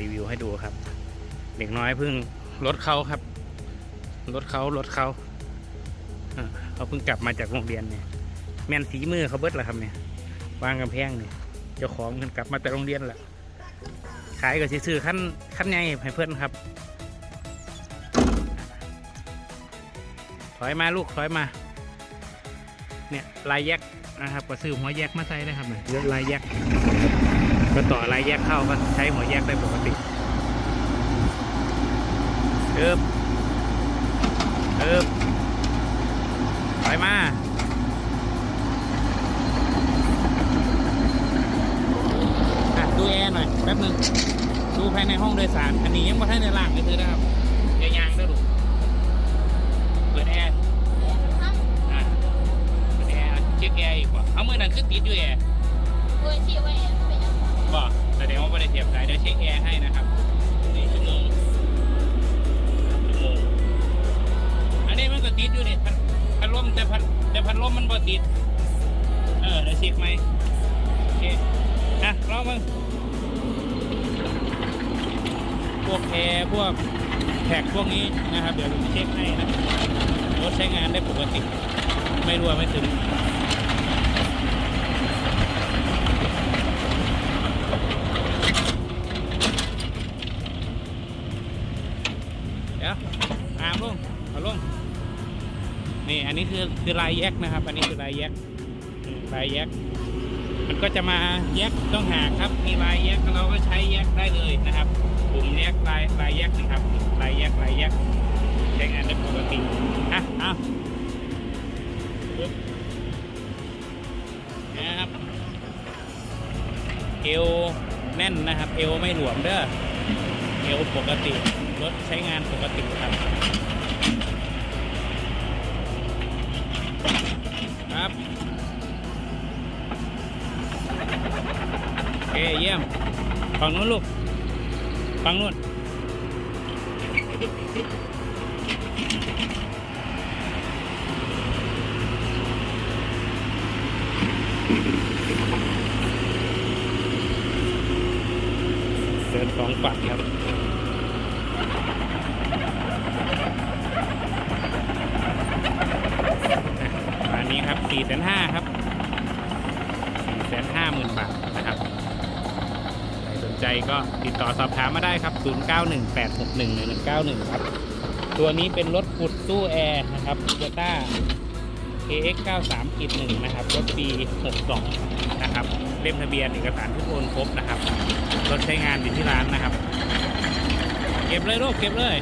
รีวิวให้ดูครับ เด็กน้อยเพิ่งรถเขาครับ รถเขารถเขาเขาเพิ่งกลับมาจากโรงเรียนเนี่ย แม่นสีมือเขาเบิดแล้วครับเนี่ยวางกำแพงเนี่ยเจ้าของเพิ่งกลับมาจากโรงเรียนแหละขายก็สิซื้อขั้นขั้นใหญ่ให้เพื่อนครับ ถอยมาลูกถอยมา เนี่ยลายแยกนะครับก็ซื้อหัวแยกมาใส่ได้ครับเนี่ยลายแยก ก็ต่อลายแยกเข้าก็ใช้หัวแยกได้ปกติเอิบเอิบถอยมาดูแอร์หน่อยแป๊บหนึงดูภายในห้องโดยสารอันนี้ยังไม่ทันในล่างเลยเธอนะครับย่ายางเด้อลูกเปิดแอร์เปิดแอร์เช็คแอร์อีกว่าเอามือนั้นคือติดอยู่แอร์เว้ยที่ไว้เป็นยังไง บอกแสดงว่าไม่ได้เสียบสายเดี๋ยวเช็คแอร์ให้นะครับนี่ชั่วโมงชั่วโมงอันนี้มันก็ติดอยู่นี่พัดพัดลมแต่พัดแต่พัดลมมันบ่ติด เออเดี๋ยวเช็คไหมโอเคอะลองมึงพวกแอร์พวกแท็กพวกนี้นะครับ เดี๋ยวผมเช็คให้นะรถใช้งานได้ปกติ ไม่รั่วไม่ซึม เดี๋ยว อามลงเอาลงนี่อันนี้คือคือลายแยกนะครับ อันนี้คือลายแยกลายแยกมันก็จะมาแยกต้องหากครับ มีลายแยกเราก็ใช้แยกได้เลยนะครับปุ่มแยกลายลายแยกนะครับลายแยกลายแยกใช้งานได้ปกติอะเอาปึ๊บนะครับเอวแน่นนะครับ เอวไม่หลวมเด้อเอวปกติ รถใช้งานปกติครับ ครับ โอเค เยี่ยมฝั่งนู้นลูกฝั่งนู้นเดินสองฝั่งครับ 4ี่แสนห้าครับ4ี่แสนห้าหมื่นบาทนะครับใครสนใจก็ติดต่อสอบถามมาได้ครับ 0918611191 ครับ ตัวนี้เป็นรถขุดตู้แอร์นะครับ Toyota KX 93 1นะครับ รถปี 62 นะครับ เล่มทะเบียนเอกสารทุกโอนครบนะครับ รถใช้งานอยู่ที่ร้านนะครับ เก็บเลยลูกเก็บเลย